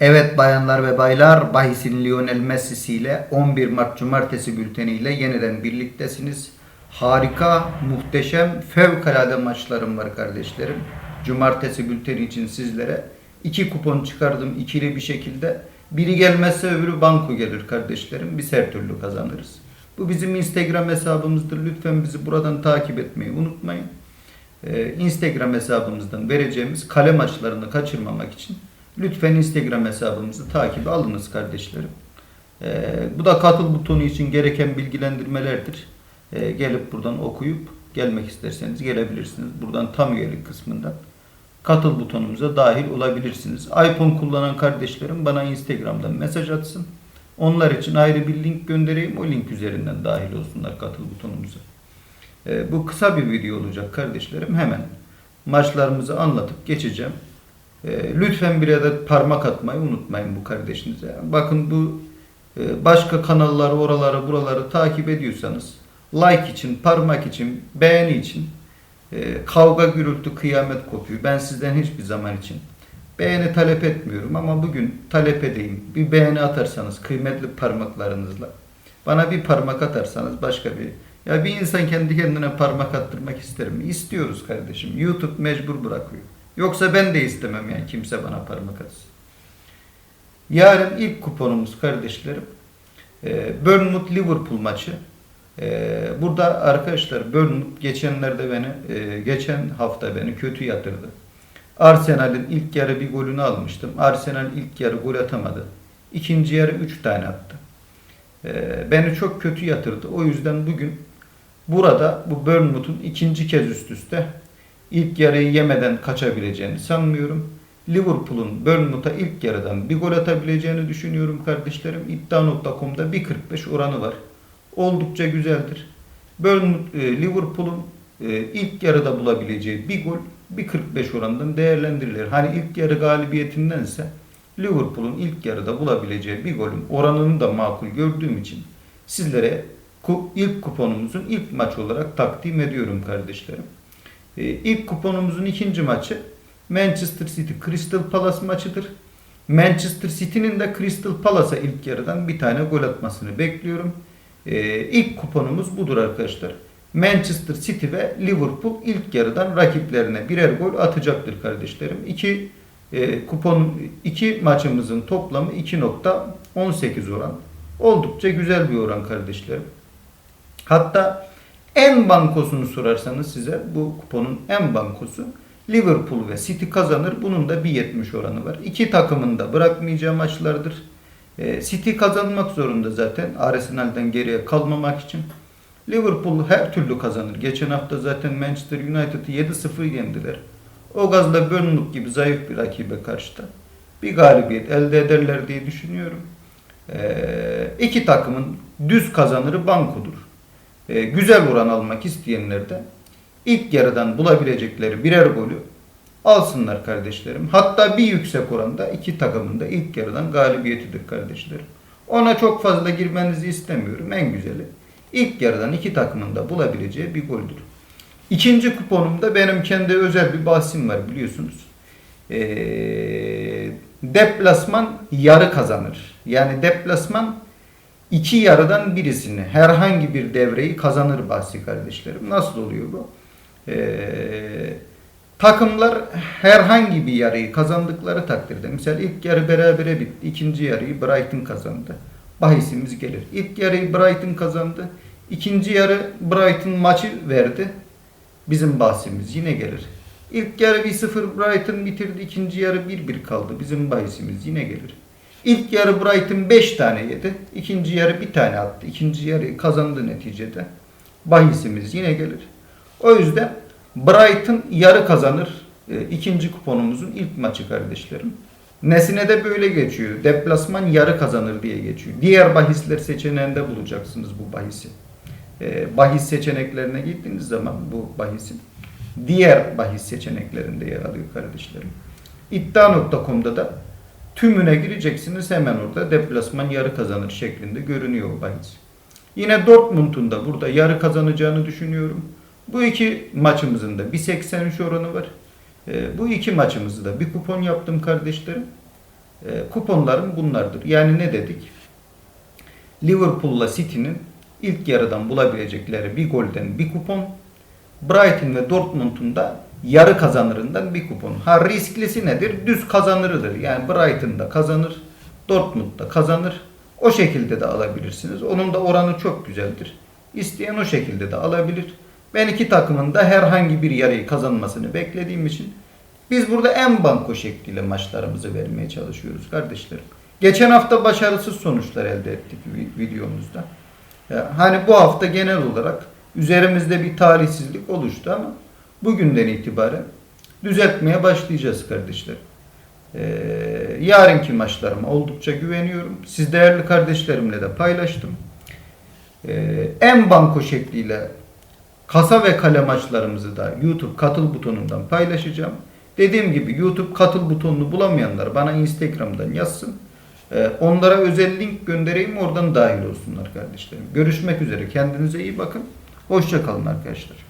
Evet bayanlar ve baylar, bahisin Lionel Messi'si ile 11 Mart Cumartesi bülteniyle yeniden birliktesiniz. Harika, muhteşem, fevkalade maçlarım var kardeşlerim. Cumartesi bülteni için sizlere iki kupon çıkardım ikili bir şekilde. Biri gelmezse öbürü banko gelir kardeşlerim. Biz her türlü kazanırız. Bu bizim Instagram hesabımızdır. Lütfen bizi buradan takip etmeyi unutmayın. Ee, Instagram hesabımızdan vereceğimiz kale maçlarını kaçırmamak için lütfen Instagram hesabımızı takibe alınız kardeşlerim. Ee, bu da katıl butonu için gereken bilgilendirmelerdir. Ee, gelip buradan okuyup gelmek isterseniz gelebilirsiniz. Buradan tam üyelik kısmından katıl butonumuza dahil olabilirsiniz. iPhone kullanan kardeşlerim bana Instagram'dan mesaj atsın. Onlar için ayrı bir link göndereyim. O link üzerinden dahil olsunlar katıl butonumuza. Ee, bu kısa bir video olacak kardeşlerim. Hemen maçlarımızı anlatıp geçeceğim. Ee, lütfen bir adet parmak atmayı unutmayın bu kardeşinize. Bakın bu e, başka kanalları, oraları, buraları takip ediyorsanız like için, parmak için, beğeni için e, kavga, gürültü, kıyamet kopuyor. Ben sizden hiçbir zaman için beğeni talep etmiyorum ama bugün talep edeyim. Bir beğeni atarsanız kıymetli parmaklarınızla bana bir parmak atarsanız başka bir ya bir insan kendi kendine parmak attırmak ister mi? İstiyoruz kardeşim. YouTube mecbur bırakıyor. Yoksa ben de istemem yani kimse bana parmak atsın. Yarın ilk kuponumuz kardeşlerim. e, Bournemouth Liverpool maçı. E, Burada arkadaşlar Bournemouth geçenlerde beni e, geçen hafta beni kötü yatırdı. Arsenal'in ilk yarı bir golünü almıştım. Arsenal ilk yarı gol atamadı. İkinci yarı 3 tane attı. Beni çok kötü yatırdı. O yüzden bugün burada bu Bournemouth'un ikinci kez üst üste ilk yarıyı yemeden kaçabileceğini sanmıyorum. Liverpool'un Bournemouth'a ilk yarıdan bir gol atabileceğini düşünüyorum kardeşlerim. İddia.com'da 1.45 oranı var. Oldukça güzeldir. Bournemouth, e, Liverpool'un e, ilk yarıda bulabileceği bir gol 1.45 oranından değerlendirilir. Hani ilk yarı galibiyetindense Liverpool'un ilk yarıda bulabileceği bir golün oranını da makul gördüğüm için sizlere ilk kuponumuzun ilk maç olarak takdim ediyorum kardeşlerim. Ee, İlk kuponumuzun ikinci maçı Manchester City Crystal Palace maçıdır. Manchester City'nin de Crystal Palace'a ilk yarıdan bir tane gol atmasını bekliyorum. Ee, İlk kuponumuz budur arkadaşlar. Manchester City ve Liverpool ilk yarıdan rakiplerine birer gol atacaktır kardeşlerim. İki e, kupon iki maçımızın toplamı 2.18 oran. Oldukça güzel bir oran kardeşlerim. Hatta en bankosunu sorarsanız size bu kuponun en bankosu Liverpool ve City kazanır. Bunun da 1.70 oranı var. İki takımın da bırakmayacağı maçlardır. Ee, City kazanmak zorunda zaten Arsenal'den geriye kalmamak için. Liverpool her türlü kazanır. Geçen hafta zaten Manchester United'ı 7-0 yendiler. O gazla Bournemouth gibi zayıf bir rakibe karşıda bir galibiyet elde ederler diye düşünüyorum. Ee, iki takımın düz kazanırı bankodur. Ee, güzel oran almak isteyenler de ilk yarıdan bulabilecekleri birer golü alsınlar kardeşlerim. Hatta bir yüksek oranda iki takımın da ilk yarıdan galibiyetidir kardeşlerim. Ona çok fazla girmenizi istemiyorum. En güzeli ilk yarıdan iki takımın da bulabileceği bir goldür. İkinci kuponumda benim kendi özel bir bahsim var biliyorsunuz. Ee, deplasman yarı kazanır. Yani deplasman iki yarıdan birisini herhangi bir devreyi kazanır bahsi kardeşlerim. Nasıl oluyor bu? Ee, takımlar herhangi bir yarıyı kazandıkları takdirde mesela ilk yarı berabere bitti. ikinci yarıyı Brighton kazandı. Bahisimiz gelir. İlk yarıyı Brighton kazandı. ikinci yarı Brighton maçı verdi. Bizim bahsimiz yine gelir. İlk yarı 1-0 Brighton bitirdi. ikinci yarı 1-1 kaldı. Bizim bahisimiz yine gelir. İlk yarı Brighton 5 tane yedi. ikinci yarı bir tane attı. İkinci yarı kazandı neticede. Bahisimiz yine gelir. O yüzden Brighton yarı kazanır. E, ikinci kuponumuzun ilk maçı kardeşlerim. Nesine de böyle geçiyor. Deplasman yarı kazanır diye geçiyor. Diğer bahisler seçeneğinde bulacaksınız bu bahisi. E, bahis seçeneklerine gittiğiniz zaman bu bahisin diğer bahis seçeneklerinde yer alıyor kardeşlerim. İddia.com'da da tümüne gireceksiniz hemen orada deplasman yarı kazanır şeklinde görünüyor bahis. Yine Dortmund'un da burada yarı kazanacağını düşünüyorum. Bu iki maçımızın da 1.83 oranı var. Ee, bu iki maçımızı da bir kupon yaptım kardeşlerim. E, kuponlarım bunlardır. Yani ne dedik? Liverpool'la City'nin ilk yarıdan bulabilecekleri bir golden bir kupon. Brighton ve Dortmund'un da yarı kazanırından bir kupon. Ha risklisi nedir? Düz kazanırıdır. Yani Brighton da kazanır, Dortmund da kazanır. O şekilde de alabilirsiniz. Onun da oranı çok güzeldir. İsteyen o şekilde de alabilir. Ben iki takımın da herhangi bir yarıyı kazanmasını beklediğim için biz burada en banko şekliyle maçlarımızı vermeye çalışıyoruz kardeşlerim. Geçen hafta başarısız sonuçlar elde ettik vi- videomuzda. Ya, hani bu hafta genel olarak üzerimizde bir talihsizlik oluştu ama bugünden itibaren düzeltmeye başlayacağız kardeşlerim. Ee, yarınki maçlarıma oldukça güveniyorum. Siz değerli kardeşlerimle de paylaştım. Ee, en banko şekliyle kasa ve kale maçlarımızı da YouTube katıl butonundan paylaşacağım. Dediğim gibi YouTube katıl butonunu bulamayanlar bana Instagram'dan yazsın. Ee, onlara özel link göndereyim oradan dahil olsunlar kardeşlerim. Görüşmek üzere. Kendinize iyi bakın. Hoşça kalın arkadaşlar.